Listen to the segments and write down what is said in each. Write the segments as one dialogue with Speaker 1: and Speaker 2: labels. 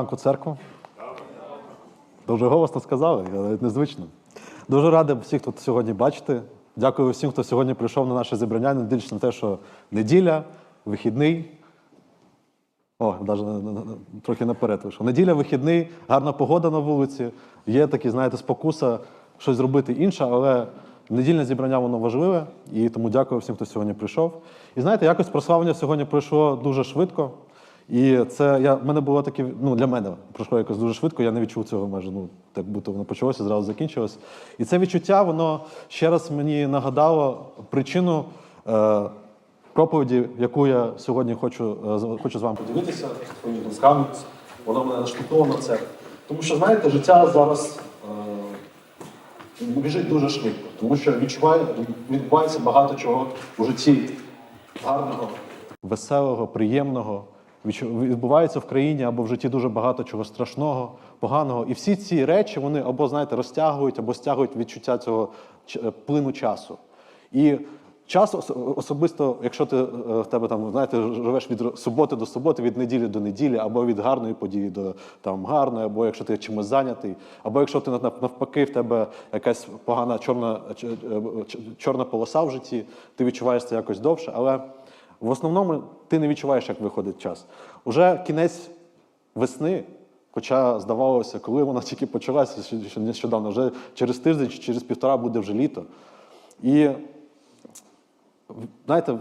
Speaker 1: ранку, церкву. Дуже голосно сказали, навіть незвично. Дуже радий всіх тут сьогодні бачити. Дякую всім, хто сьогодні прийшов на наше зібрання, не на те, що неділя, вихідний. О, навіть трохи наперед вийшов. Неділя, вихідний, гарна погода на вулиці. Є такі, знаєте, спокуса щось зробити інше, але недільне зібрання воно важливе, і тому дякую всім, хто сьогодні прийшов. І знаєте, якось прославлення сьогодні пройшло дуже швидко. І це я в мене було таке, ну для мене пройшло якось дуже швидко. Я не відчув цього майже. Ну так будто воно почалося, зразу закінчилось. І це відчуття, воно ще раз мені нагадало причину е, проповіді, яку я сьогодні хочу, е, хочу з вами поділитися думками. Воно мене наштовхнуло на це. Тому що, знаєте, життя зараз е, біжить дуже швидко, тому що відчуває, відбувається багато чого у житті гарного, веселого, приємного. Відбувається в країні або в житті дуже багато чого страшного, поганого. І всі ці речі вони або знаєте розтягують, або стягують відчуття цього е, плину часу. І час особисто, якщо ти е, в тебе там знаєте, живеш від суботи до суботи, від неділі до неділі, або від гарної події до там гарної, або якщо ти чимось зайнятий, або якщо ти навпаки, в тебе якась погана чорна, е, чорна полоса в житті, ти відчуваєш це якось довше, але в основному ти не відчуваєш, як виходить час. Уже кінець весни, хоча здавалося, коли вона тільки почалася, нещодавно, вже через тиждень чи через півтора буде вже літо. І знаєте,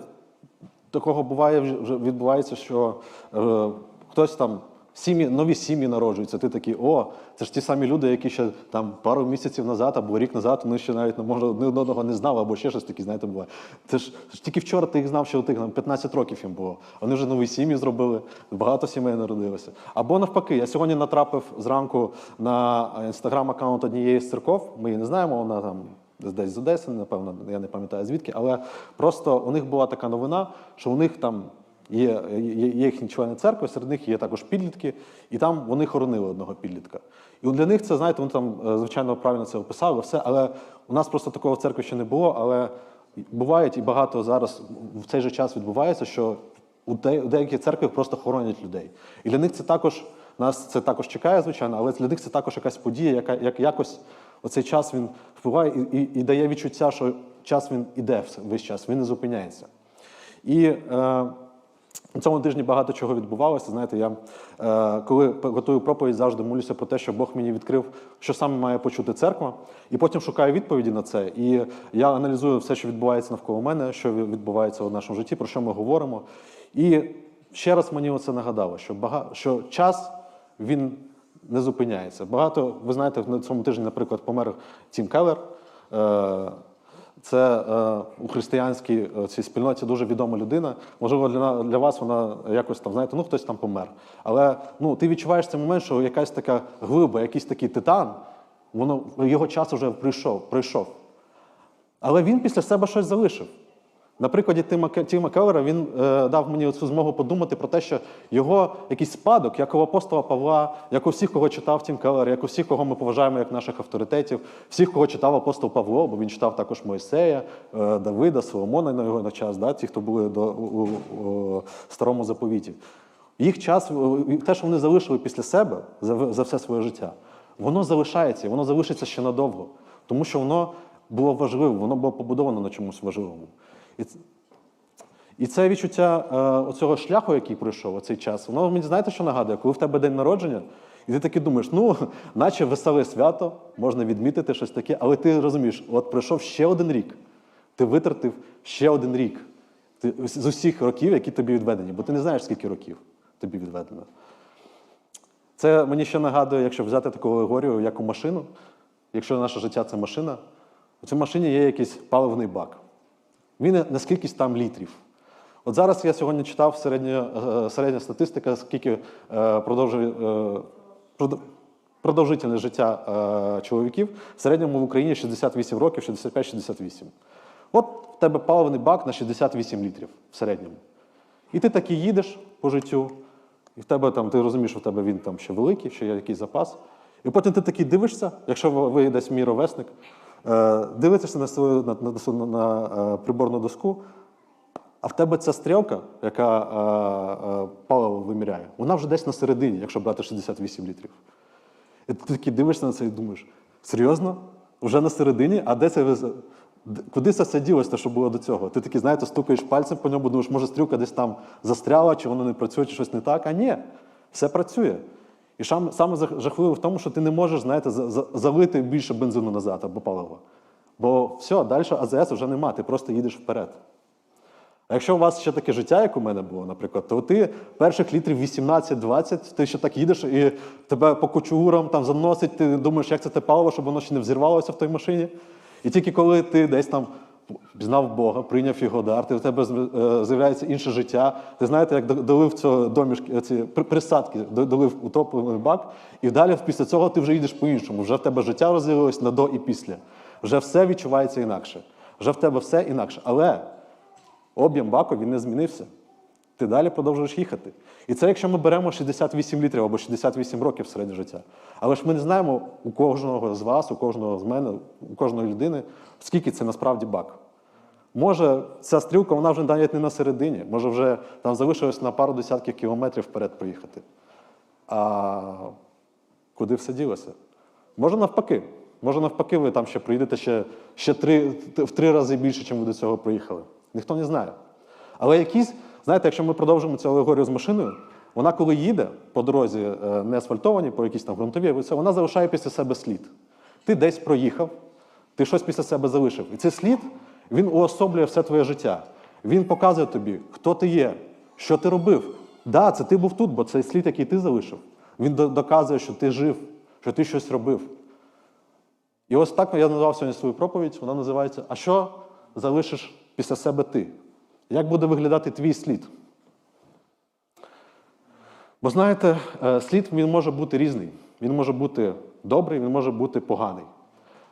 Speaker 1: такого буває відбувається, що е, хтось там сім'ї, нові сім'ї народжуються. Ти такий, о, це ж ті самі люди, які ще там пару місяців назад або рік назад вони ще навіть може одне одного не знали, або ще щось таке, знаєте, буває. Це ж, тільки вчора ти їх знав, що ти там 15 років їм було. Вони вже нові сім'ї зробили, багато сімей народилося. Або навпаки, я сьогодні натрапив зранку на інстаграм-аккаунт однієї з церков. Ми її не знаємо, вона там десь з Одеси, напевно, я не пам'ятаю звідки, але просто у них була така новина, що у них там є, є, їхні члени церкви, серед них є також підлітки, і там вони хоронили одного підлітка. І для них це, знаєте, вони там, е, звичайно, правильно це описали, все, але у нас просто такого в церкві ще не було. Але бувають і багато зараз в цей же час відбувається, що у де- у деяких церквах просто хоронять людей. І для них це також нас це також чекає, звичайно, але для них це також якась подія, яка як якось оцей час він впливає і, і, і дає відчуття, що час він іде весь час, він не зупиняється. І е, у цьому тижні багато чого відбувалося. Знаєте, я е, коли готую проповідь, завжди молюся про те, що Бог мені відкрив, що саме має почути церква, і потім шукаю відповіді на це. І я аналізую все, що відбувається навколо мене, що відбувається у нашому житті, про що ми говоримо. І ще раз мені оце нагадало, що бага... що час він не зупиняється. Багато, ви знаєте, на цьому тижні, наприклад, помер Тім Келлер. Е, це е, у християнській е, цій спільноті дуже відома людина. Можливо, для, для вас вона якось там, знаєте, ну хтось там помер. Але ну, ти відчуваєш цей момент, що якась така глиба, якийсь такий титан, воно, його час вже прийшов, прийшов. Але він після себе щось залишив. На прикладі Тима, Тіма Келлера він е, дав мені цю змогу подумати про те, що його якийсь спадок, як у апостола Павла, як у всіх, кого читав Тім Келлер, як у всіх, кого ми поважаємо як наших авторитетів, всіх, кого читав апостол Павло, бо він читав також Моїсея, е, Давида, Соломона на його на час, да, ті, хто були до, у, у, у старому заповіті. Їх час, е, те, що вони залишили після себе за, за все своє життя, воно залишається, воно залишиться ще надовго, тому що воно було важливим, воно було побудовано на чомусь важливому. І, і це відчуття е, оцього шляху, який пройшов оцей час, воно мені знаєте, що нагадує, коли в тебе день народження, і ти таки думаєш, ну, наче веселе свято, можна відмітити щось таке, але ти розумієш, от пройшов ще один рік, ти витратив ще один рік ти, з усіх років, які тобі відведені, бо ти не знаєш, скільки років тобі відведено. Це мені ще нагадує, якщо взяти таку алегорію, як у машину, якщо наше життя це машина, у цій машині є якийсь паливний бак. Він на скількись там літрів. От зараз я сьогодні читав середня, е, середня статистика, скільки е, продовжує, е, продов- продовжительне життя чоловіків. В середньому в Україні 68 років, 65-68. От в тебе паливний бак на 68 літрів в середньому. І ти таки їдеш по життю, і в тебе там, ти розумієш, що в тебе він там ще великий, ще є якийсь запас. І потім ти такий дивишся, якщо ви- десь мій ровесник, дивитися на свою на, на, на, е, приборну доску, А в тебе ця стрілка, яка е, е, паливо виміряє, вона вже десь на середині, якщо брати 68 літрів. І ти такий дивишся на це і думаєш, серйозно? Вже на середині? А де це Куди це все ділося, що було до цього? Ти такий, знаєте, стукаєш пальцем по ньому, думаєш, може стрілка десь там застряла, чи воно не працює, чи щось не так. А ні, все працює. І саме жахливе в тому, що ти не можеш, знаєте, за- за- залити більше бензину назад або палива. Бо все, далі АЗС вже нема, ти просто їдеш вперед. А якщо у вас ще таке життя, як у мене було, наприклад, то ти перших літрів 18-20, ти ще так їдеш і тебе по кочугурам там заносить, ти думаєш, як це те паливо, щоб воно ще не взірвалося в той машині. І тільки коли ти десь там пізнав Бога, прийняв його дар, ти в тебе е, з'являється інше життя. Ти знаєте, як долив цього домішки, ці присадки, до- долив утоплений бак, і далі після цього ти вже їдеш по-іншому. Вже в тебе життя розділилось на до і після. Вже все відчувається інакше. Вже в тебе все інакше. Але об'єм баку він не змінився. Ти далі продовжуєш їхати. І це якщо ми беремо 68 літрів або 68 років середнє життя. Але ж ми не знаємо у кожного з вас, у кожного з мене, у кожної людини, скільки це насправді бак. Може, ця стрілка вона вже навіть не на середині, може вже там залишилось на пару десятків кілометрів вперед поїхати. А куди все ділося? Може навпаки. Може навпаки, ви там ще проїдете ще, ще три, в три рази більше, ніж ви до цього проїхали. Ніхто не знає. Але якісь, знаєте, якщо ми продовжимо цю алегорію з машиною, вона коли їде по дорозі е, не асфальтованій, по якійсь там ґрунтовій, вона залишає після себе слід. Ти десь проїхав, ти щось після себе залишив. І цей слід він уособлює все твоє життя. Він показує тобі, хто ти є, що ти робив. Да, це ти був тут, бо цей слід, який ти залишив, він доказує, що ти жив, що ти щось робив. І ось так я назвав сьогодні свою проповідь. Вона називається А що залишиш після себе ти? Як буде виглядати твій слід? Бо знаєте, е, слід він може бути різний. Він може бути добрий, він може бути поганий.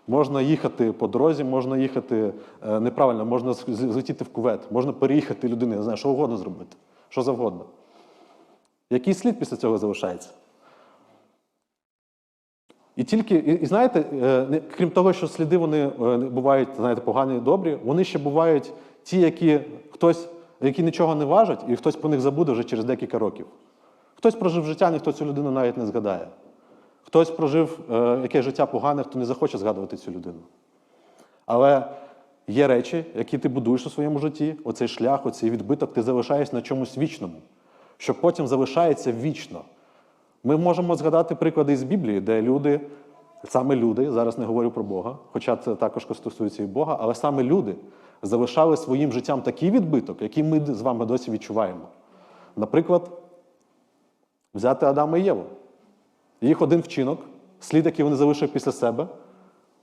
Speaker 1: Можна їхати по дорозі, можна їхати е, неправильно, можна злетіти в кувет, можна переїхати людини, не знаю, що угодно зробити, що завгодно. Який слід після цього залишається? І тільки, і, і знаєте, е, крім того, що сліди вони бувають, знаєте, погані і добрі, вони ще бувають ті, які хтось, які нічого не важать, і хтось про них забуде вже через декілька років. Хтось прожив життя, ніхто цю людину навіть не згадає. Хтось прожив е, яке життя погане, хто не захоче згадувати цю людину. Але є речі, які ти будуєш у своєму житті, оцей шлях, оцей відбиток, ти залишаєш на чомусь вічному, що потім залишається вічно. Ми можемо згадати приклади із Біблії, де люди, саме люди, зараз не говорю про Бога, хоча це також стосується і Бога, але саме люди залишали своїм життям такий відбиток, який ми з вами досі відчуваємо. Наприклад, взяти Адама і Єву. Їх один вчинок, слід, який вони залишили після себе,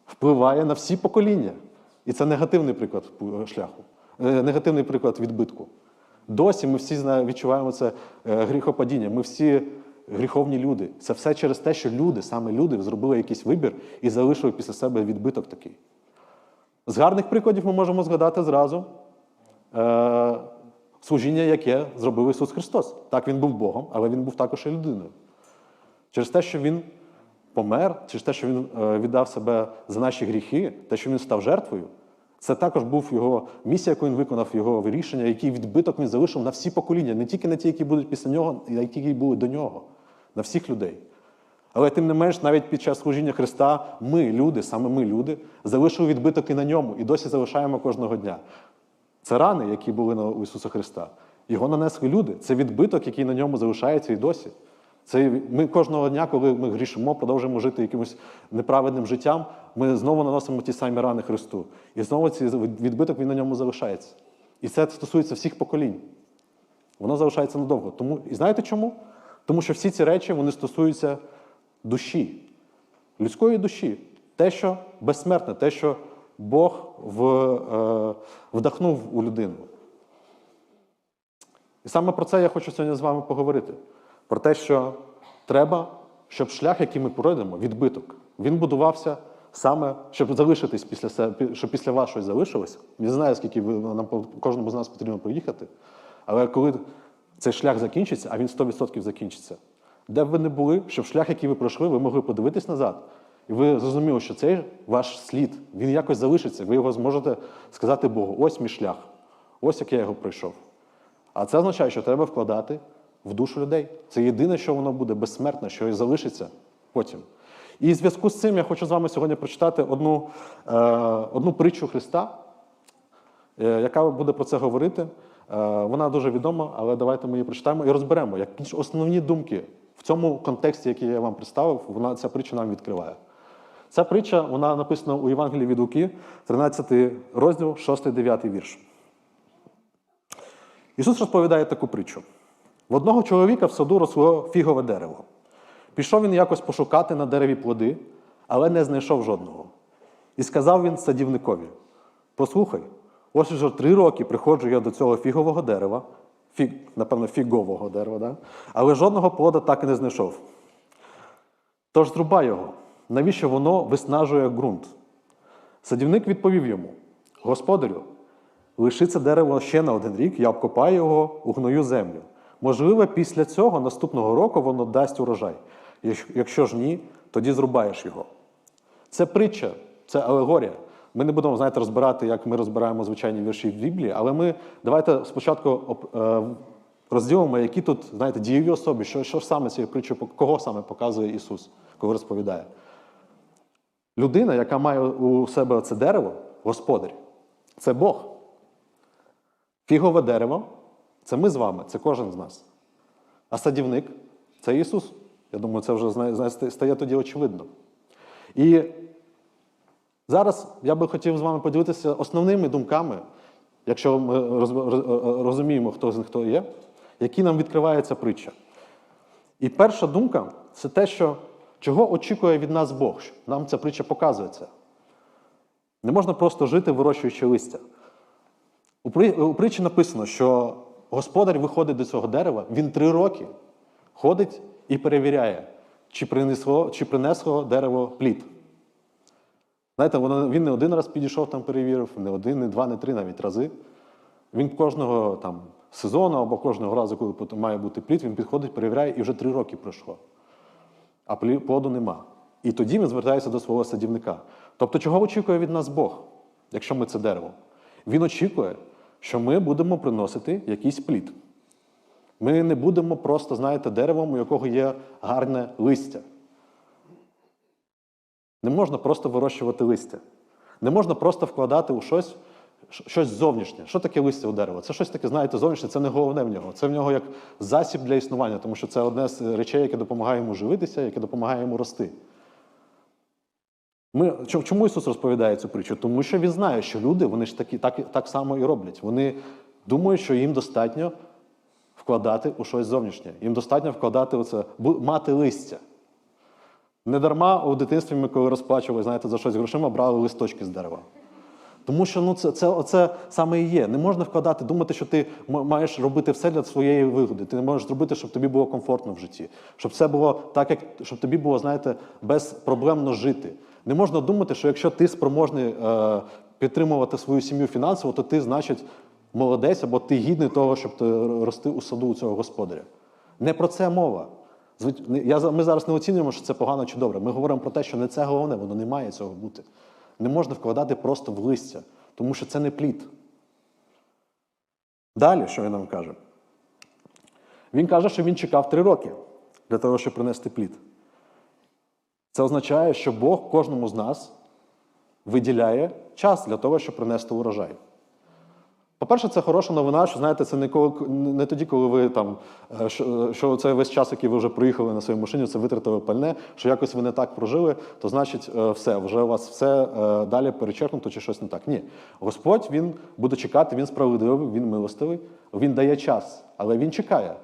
Speaker 1: впливає на всі покоління. І це негативний приклад шляху, е, негативний приклад відбитку. Досі ми всі відчуваємо це е, гріхопадіння. Ми всі гріховні люди. Це все через те, що люди, саме люди, зробили якийсь вибір і залишили після себе відбиток такий. З гарних прикладів ми можемо згадати зразу е, служіння, яке зробив Ісус Христос. Так, Він був Богом, але Він був також і людиною. Через те, що Він помер, через те, що Він е, віддав себе за наші гріхи, те, що Він став жертвою, це також був його місія, яку він виконав, його рішення, який відбиток він залишив на всі покоління, не тільки на ті, які будуть після нього, ті, які були до нього, на всіх людей. Але тим не менш, навіть під час служіння Христа, ми, люди, саме ми, люди, залишили відбиток і на ньому, і досі залишаємо кожного дня. Це рани, які були на Ісуса Христа. Його нанесли люди. Це відбиток, який на ньому залишається і досі. Це ми кожного дня, коли ми грішимо, продовжуємо жити якимось неправедним життям, ми знову наносимо ті самі рани Христу. І знову цей відбиток він на ньому залишається. І це стосується всіх поколінь. Воно залишається надовго. Тому, і знаєте чому? Тому що всі ці речі вони стосуються душі, людської душі. Те, що безсмертне, те, що Бог в, е, вдохнув у людину. І саме про це я хочу сьогодні з вами поговорити. Про те, що треба, щоб шлях, який ми пройдемо, відбиток, він будувався саме, щоб залишитись після себе, щоб після вас щось залишилось. Не знаю, скільки нам кожному з нас потрібно проїхати. Але коли цей шлях закінчиться, а він 100% закінчиться, де б ви не були, щоб шлях, який ви пройшли, ви могли подивитись назад. І ви зрозуміли, що цей ваш слід, він якось залишиться. Ви його зможете сказати Богу: ось мій шлях, ось як я його пройшов. А це означає, що треба вкладати в душу людей. Це єдине, що воно буде безсмертне, що і залишиться потім. І в зв'язку з цим я хочу з вами сьогодні прочитати одну, е, одну притчу Христа, е, яка буде про це говорити. Е, вона дуже відома, але давайте ми її прочитаємо і розберемо, які ж основні думки цьому контексті, який я вам представив, вона ця притча нам відкриває. Ця притча вона написана у Євангелії від Луки, 13 розділ, 6-9 вірш. Ісус розповідає таку притчу: в одного чоловіка в саду росло фігове дерево. Пішов він якось пошукати на дереві плоди, але не знайшов жодного. І сказав він садівникові: Послухай, ось уже три роки приходжу я до цього фігового дерева, фіг, напевно, фігового дерева, да? але жодного плода так і не знайшов. Тож зрубай його, навіщо воно виснажує ґрунт? Садівник відповів йому: Господарю, лиши це дерево ще на один рік, я обкопаю його у гною землю. Можливо, після цього наступного року воно дасть урожай. Якщо ж ні, тоді зрубаєш його. Це притча, це алегорія. Ми не будемо знаєте, розбирати, як ми розбираємо звичайні вірші в Біблії, але ми давайте спочатку е, розділимо, які тут знаєте, дієві особи, що, що саме цією притчою, кого саме показує Ісус, коли розповідає. Людина, яка має у себе це дерево, господар, це Бог. Фігове дерево це ми з вами, це кожен з нас. А садівник це Ісус. Я думаю, це вже стає тоді очевидно. І зараз я би хотів з вами поділитися основними думками, якщо ми роз- розуміємо, хто з них хто є, які нам відкриває ця притча. І перша думка це те, що чого очікує від нас Бог. Нам ця притча показує це. Не можна просто жити, вирощуючи листя. У притчі написано, що господар виходить до цього дерева, він три роки ходить і перевіряє, чи принесло, чи принесло дерево плід. Знаєте, він не один раз підійшов там, перевірив, не один, не два, не три навіть рази. Він кожного там, сезону або кожного разу, коли має бути плід, він підходить, перевіряє, і вже три роки пройшло. А плоду нема. І тоді він звертається до свого садівника. Тобто, чого очікує від нас Бог, якщо ми це дерево? Він очікує, що ми будемо приносити якийсь плід. Ми не будемо просто, знаєте, деревом, у якого є гарне листя. Не можна просто вирощувати листя. Не можна просто вкладати у щось, щось зовнішнє. Що таке листя у дерева? Це щось таке, знаєте, зовнішнє, це не головне в нього. Це в нього як засіб для існування, тому що це одне з речей, яке допомагає йому живитися, яке допомагає йому рости. Ми, чому Ісус розповідає цю притчу? Тому що Він знає, що люди вони ж такі, так, так само і роблять. Вони думають, що їм достатньо вкладати у щось зовнішнє. Їм достатньо вкладати у це, мати листя. Не дарма у дитинстві ми, коли розплачували, знаєте, за щось грошима, брали листочки з дерева. Тому що ну, це, це, оце саме і є. Не можна вкладати, думати, що ти маєш робити все для своєї вигоди. Ти не можеш зробити, щоб тобі було комфортно в житті, щоб все було так, як щоб тобі було, знаєте, безпроблемно жити. Не можна думати, що якщо ти спроможний е, підтримувати свою сім'ю фінансово, то ти, значить, молодець або ти гідний того, щоб ти рости у саду у цього господаря. Не про це мова. Я, ми зараз не оцінюємо, що це погано чи добре. Ми говоримо про те, що не це головне, воно не має цього бути. Не можна вкладати просто в листя, тому що це не плід. Далі, що він нам каже? Він каже, що він чекав три роки для того, щоб принести плід. Це означає, що Бог кожному з нас виділяє час для того, щоб принести урожай. По-перше, це хороша новина, що знаєте, це не, коли, не тоді, коли ви там, е, що, що це весь час, який ви вже приїхали на своїй машині, це витратили пальне, що якось ви не так прожили, то значить е, все, вже у вас все е, далі перечеркнуто чи щось не так. Ні. Господь він буде чекати, він справедливий, він милостивий, він дає час, але він чекає.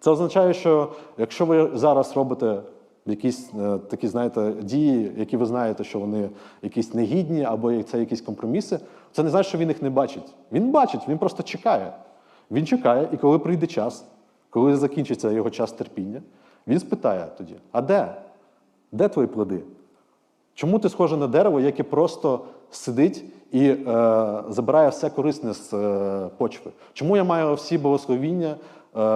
Speaker 1: Це означає, що якщо ви зараз робите якісь е, такі, знаєте, дії, які ви знаєте, що вони якісь негідні, або це якісь компроміси, це не значить, що він їх не бачить. Він бачить, він просто чекає. Він чекає, і коли прийде час, коли закінчиться його час терпіння, він спитає тоді: а де? Де твої плоди? Чому ти схоже на дерево, яке просто сидить і е, забирає все корисне з е, почви? Чому я маю всі благословіння,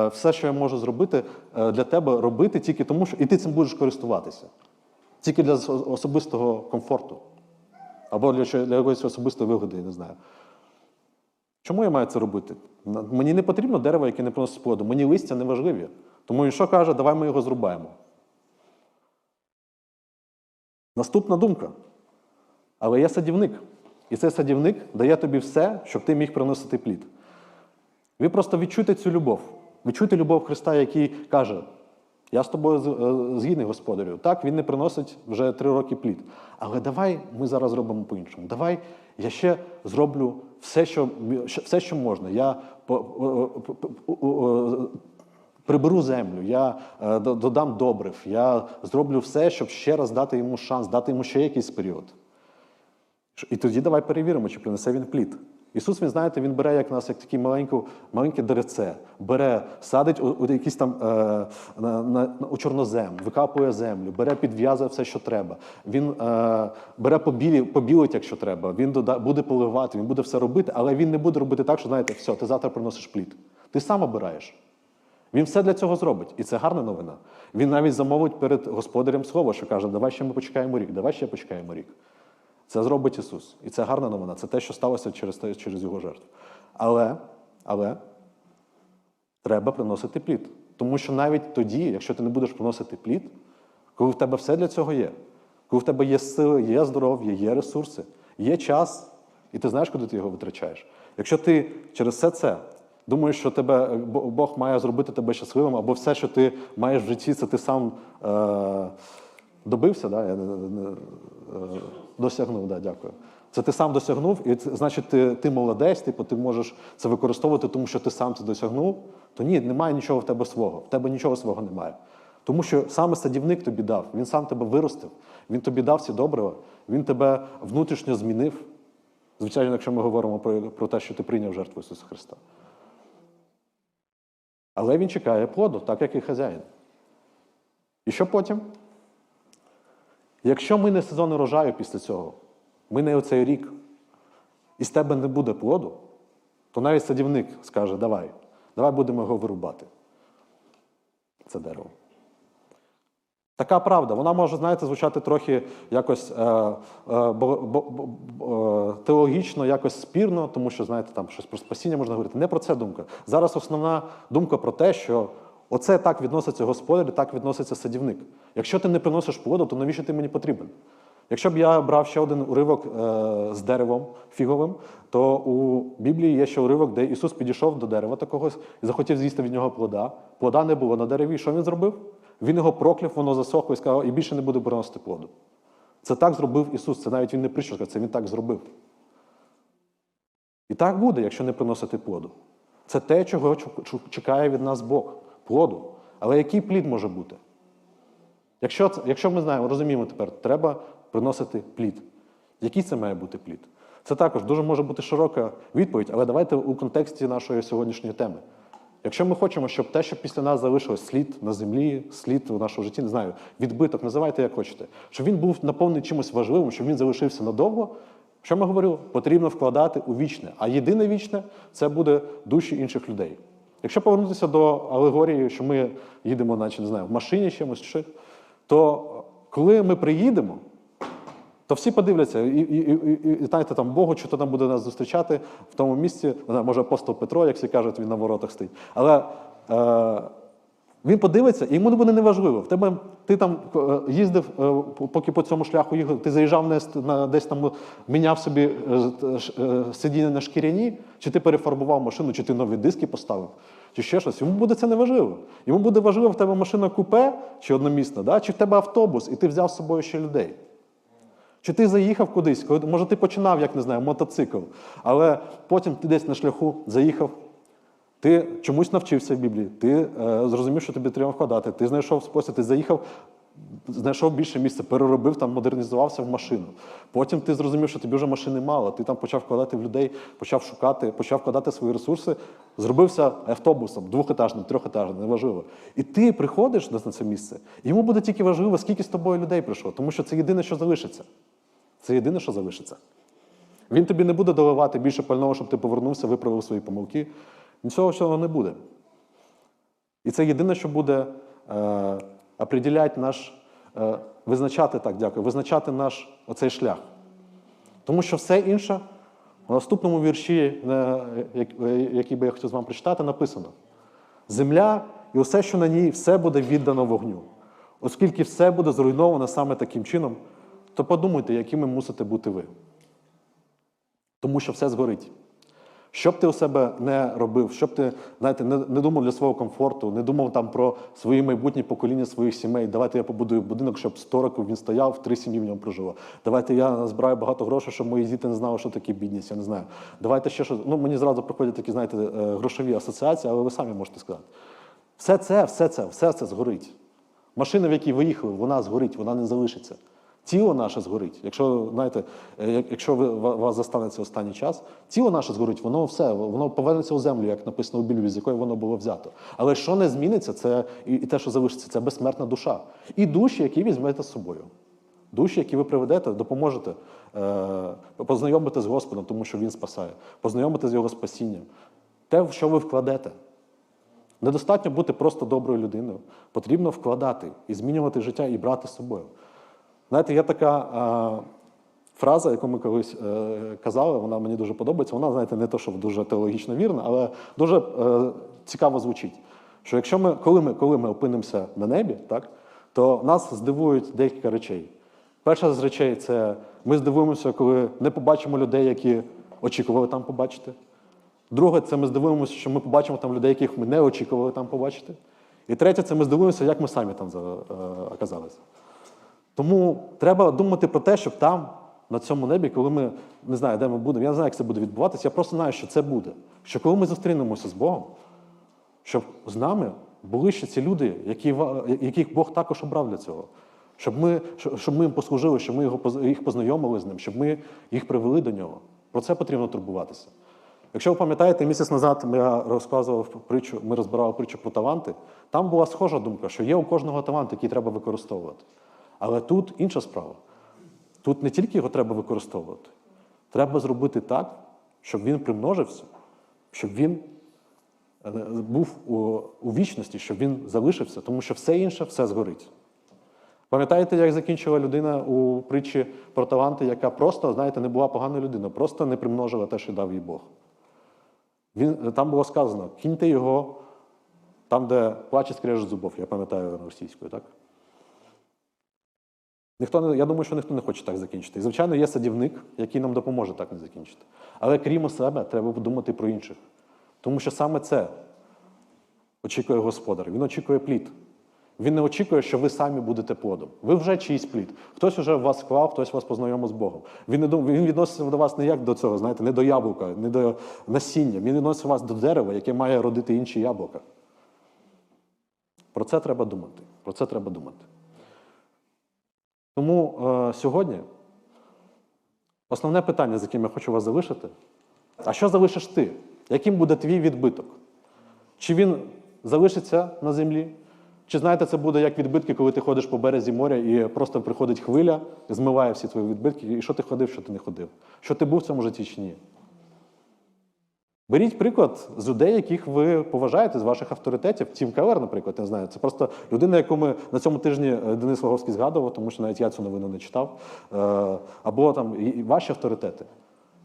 Speaker 1: все, що я можу зробити е, для тебе, робити тільки тому, що і ти цим будеш користуватися? Тільки для особистого комфорту або для, для якоїсь особистої вигоди, я не знаю. Чому я маю це робити? Мені не потрібно дерево, яке не приносить плоду. Мені листя не важливі. Тому що каже, давай ми його зрубаємо. Наступна думка. Але є садівник. І цей садівник дає тобі все, щоб ти міг приносити плід. Ви просто відчуйте цю любов. Відчуйте любов Христа, який каже: Я з тобою е, згідний, господарю. Так, він не приносить вже три роки плід. Але давай ми зараз зробимо по-іншому. Давай я ще зроблю все, що, все, що можна. Я приберу землю, я е, додам добрив, я зроблю все, щоб ще раз дати йому шанс, дати йому ще якийсь період. І тоді давай перевіримо, чи принесе він плід. Ісус, він знаєте, він бере як нас, як таке маленьке деревце, бере, садить у, у якийсь там е, на, на- у чорнозем, викапує землю, бере, підв'язує все, що треба. Він е, бере побілі, побілить, якщо треба. Він дода, буде поливати, він буде все робити, але він не буде робити так, що знаєте, все, ти завтра приносиш плід. Ти сам обираєш. Він все для цього зробить, і це гарна новина. Він навіть замовить перед господарем слово, що каже: давай ще ми почекаємо рік, давай ще почекаємо рік. Це зробить Ісус. І це гарна новина. Це те, що сталося через, через Його жертву. Але, але треба приносити плід. Тому що навіть тоді, якщо ти не будеш приносити плід, коли в тебе все для цього є, коли в тебе є сили, є здоров'я, є ресурси, є час, і ти знаєш, куди ти його витрачаєш. Якщо ти через все це думаєш, що тебе е, Бог має зробити тебе щасливим, або все, що ти маєш в житті, це ти сам е, добився, да? Я, е, досягнув, да, дякую. Це ти сам досягнув, і це, значить, ти, ти молодець, типу, ти можеш це використовувати, тому що ти сам це досягнув. То ні, немає нічого в тебе свого. В тебе нічого свого немає. Тому що саме садівник тобі дав, він сам тебе виростив, він тобі дав ці добрива, він тебе внутрішньо змінив. Звичайно, якщо ми говоримо про, про те, що ти прийняв жертву Ісуса Христа. Але він чекає плоду, так як і хазяїн. І що потім? Якщо ми не сезон урожаю після цього, ми не оцей рік, і з тебе не буде плоду, то навіть садівник скаже: давай, давай будемо його вирубати. Це дерево. Така правда, вона може, знаєте, звучати трохи якось е, е, бо, бо, бо, е, теологічно, якось спірно, тому що, знаєте, там щось про спасіння можна говорити. Не про це думка. Зараз основна думка про те, що оце так відноситься господар, так відноситься садівник. Якщо ти не приносиш плоду, то навіщо ти мені потрібен? Якщо б я брав ще один уривок е, з деревом фіговим, то у Біблії є ще уривок, де Ісус підійшов до дерева такого і захотів з'їсти від нього плода. Плода не було на дереві. І Що він зробив? Він його прокляв, воно засохло і сказав, і більше не буде приносити плоду. Це так зробив Ісус. Це навіть він не прийшов, це він так зробив. І так буде, якщо не приносити плоду. Це те, чого чекає від нас Бог плоду. Але який плід може бути? Якщо, якщо ми знаємо, розуміємо тепер, треба приносити плід. Який це має бути плід? Це також дуже може бути широка відповідь, але давайте у контексті нашої сьогоднішньої теми. Якщо ми хочемо, щоб те, що після нас залишилось слід на землі, слід у нашому житті, не знаю, відбиток, називайте як хочете, щоб він був наповнений чимось важливим, щоб він залишився надовго. Що ми говорили? Потрібно вкладати у вічне. А єдине вічне це буде душі інших людей. Якщо повернутися до алегорії, що ми їдемо, наче не знаю, в машині чимось, чи, то коли ми приїдемо, то всі подивляться, і, і, і, і, знаєте, там Богу, що то там буде нас зустрічати в тому місці. Може, апостол Петро, як всі кажуть, він на воротах стоїть. Але е, він подивиться, і йому не буде неважливо. В тебе ти там е, їздив, е, поки по цьому шляху їхав, ти заїжджав на, десь там міняв собі е, сидіння на шкіряні, чи ти перефарбував машину, чи ти нові диски поставив, чи ще щось. Йому буде це неважливо. Йому буде важливо, в тебе машина купе чи одномісна, да? чи в тебе автобус, і ти взяв з собою ще людей. Чи ти заїхав кудись, може ти починав, як не знаю, мотоцикл, але потім ти десь на шляху заїхав, ти чомусь навчився в Біблії, ти е, зрозумів, що тобі треба вкладати, ти знайшов спосіб, ти заїхав, знайшов більше місця, переробив, там, модернізувався в машину. Потім ти зрозумів, що тобі вже машини мало, ти там почав вкладати в людей, почав шукати, почав вкладати свої ресурси, зробився автобусом, двохетажним, трьохетажним, неважливо. І ти приходиш на це місце, і йому буде тільки важливо, скільки з тобою людей прийшло, тому що це єдине, що залишиться. Це єдине, що залишиться. Він тобі не буде доливати більше пального, щоб ти повернувся, виправив свої помилки. Нічого цього не буде. І це єдине, що буде е, определяти наш, е, визначати так, дякую, визначати наш оцей шлях. Тому що все інше У наступному вірші, е, е, який би я хотів з вами прочитати, написано: Земля і усе, що на ній, все буде віддано вогню. Оскільки все буде зруйновано саме таким чином, то подумайте, якими мусите бути ви. Тому що все згорить. Що б ти у себе не робив, що б ти знаєте, не, не думав для свого комфорту, не думав там про свої майбутні покоління своїх сімей. Давайте я побудую будинок, щоб 100 років він стояв, три сім'ї в ньому проживав. Давайте я назбираю багато грошей, щоб мої діти не знали, що таке бідність. Я не знаю. Давайте ще щось. Ну мені зразу приходять такі, знаєте, е, грошові асоціації, але ви самі можете сказати. Все це, все це, все це згорить. Машина, в якій ви їхали, вона згорить, вона не залишиться. Тіло наше згорить. Якщо знаєте, е, якщо ви вас застанеться останній час, тіло наше згорить, воно все, воно повернеться у землю, як написано у Біблії, з якої воно було взято. Але що не зміниться, це і, те, що залишиться, це безсмертна душа. І душі, які візьмете з собою. Душі, які ви приведете, допоможете е, познайомити з Господом, тому що Він спасає, познайомити з Його спасінням. Те, в що ви вкладете. Недостатньо бути просто доброю людиною. Потрібно вкладати і змінювати життя і брати з собою. Знаєте, є така фраза, яку ми колись е, казали, вона мені дуже подобається. Вона, знаєте, не то, що дуже теологічно вірна, але дуже е, цікаво звучить. Що якщо ми, коли ми, коли ми опинимося на небі, так, то нас здивують декілька речей. Перша з речей це ми здивуємося, коли не побачимо людей, які очікували там побачити. Друге, це ми здивуємося, що ми побачимо там людей, яких ми не очікували там побачити. І третє, це ми здивуємося, як ми самі там е, оказалися. Тому треба думати про те, щоб там, на цьому небі, коли ми не знаю, де ми будемо, я не знаю, як це буде відбуватися, я просто знаю, що це буде. Що коли ми зустрінемося з Богом, щоб з нами були ще ці люди, які, яких Бог також обрав для цього. Щоб ми, щоб ми їм послужили, щоб ми їх познайомили з ним, щоб ми їх привели до нього. Про це потрібно турбуватися. Якщо ви пам'ятаєте, місяць назад я розказував притчу, ми розбирали притчу про таланти. Там була схожа думка, що є у кожного талант, який треба використовувати. Але тут інша справа. Тут не тільки його треба використовувати, треба зробити так, щоб він примножився, щоб він е, був у, у вічності, щоб він залишився, тому що все інше все згорить. Пам'ятаєте, як закінчила людина у притчі про таланти, яка просто, знаєте, не була поганою людиною, просто не примножила те, що дав їй Бог. Він, там було сказано: кіньте його там, де плаче скрежет зубов, я пам'ятаю російською, так? Ніхто не, я думаю, що ніхто не хоче так закінчити. І, звичайно, є садівник, який нам допоможе так не закінчити. Але крім себе, треба подумати про інших. Тому що саме це очікує господар. Він очікує плід. Він не очікує, що ви самі будете плодом. Ви вже чийсь плід. Хтось вже вас склав, хтось вас познайомив з Богом. Він не дум- він відноситься до вас не як до цього, знаєте, не до яблука, не до насіння. Він відносить вас до дерева, яке має родити інші яблука. Про це треба думати. Про це треба думати. Тому е, сьогодні основне питання, з яким я хочу вас залишити: а що залишиш ти? Яким буде твій відбиток? Чи він залишиться на землі? Чи знаєте, це буде як відбитки, коли ти ходиш по березі моря і просто приходить хвиля, змиває всі твої відбитки, і що ти ходив, що ти не ходив? Що ти був в цьому житті чи ні? Беріть приклад з людей, яких ви поважаєте, з ваших авторитетів. Тім Келлер, наприклад, не знаю. Це просто людина, яку ми на цьому тижні е, Денис Лаговський згадував, тому що навіть я цю новину не читав. Е, Або там і ваші авторитети.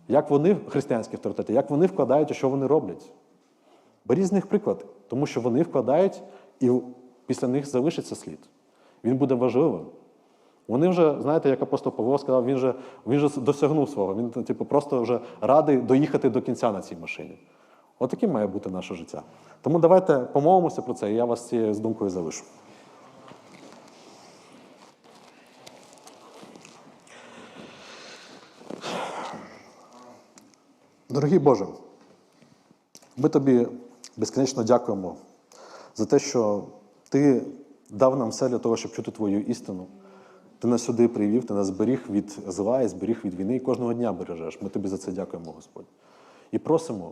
Speaker 1: Як вони, християнські авторитети, як вони вкладають і що вони роблять? Беріть з них приклад, тому що вони вкладають, і після них залишиться слід. Він буде важливим. Вони вже, знаєте, як апостол Павло сказав, він же, він же досягнув свого. Він, типу, просто вже радий доїхати до кінця на цій машині. Отаким має бути наше життя. Тому давайте помовимося про це, і я вас цією з думкою залишу. Дорогий Боже, ми тобі безкінечно дякуємо за те, що ти дав нам все для того, щоб чути твою істину. Ти нас сюди привів, ти нас зберіг від зла і зберіг від війни і кожного дня бережеш. Ми тобі за це дякуємо, Господь. І просимо,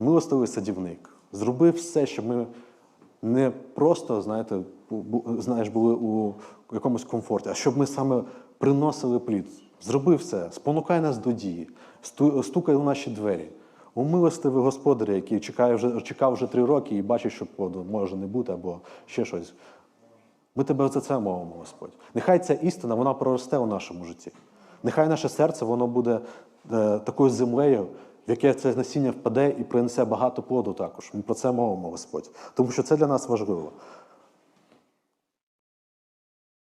Speaker 1: милостивий садівник, зроби все, щоб ми не просто, знаєте, знаєш, були у якомусь комфорті, а щоб ми саме приносили плід. Зроби все, спонукай нас до дії, стукай у наші двері. Умилостивий господаря, який чекає вже, чекав вже три роки і бачить, що плоду може не бути або ще щось. Ми тебе за це мовимо, Господь. Нехай ця істина вона проросте у нашому житті. Нехай наше серце воно буде е, такою землею, в яке це насіння впаде і принесе багато плоду також. Ми про це мовимо, Господь. Тому що це для нас важливо.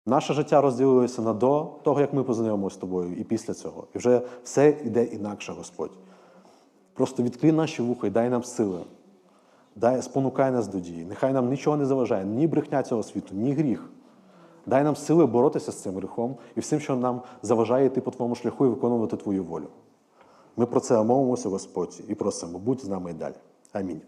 Speaker 1: Наше життя розділилося на до того, як ми познайомилися з тобою, і після цього. І вже все йде інакше, Господь. Просто відкрий наші вуха і дай нам сили. Дай, спонукай нас до дії. Нехай нам нічого не заважає, ні брехня цього світу, ні гріх. Дай нам сили боротися з цим гріхом і всім, що нам заважає йти по твоєму шляху і виконувати твою волю. Ми про це мовимося, Господь, і просимо, будь з нами і далі. Амінь.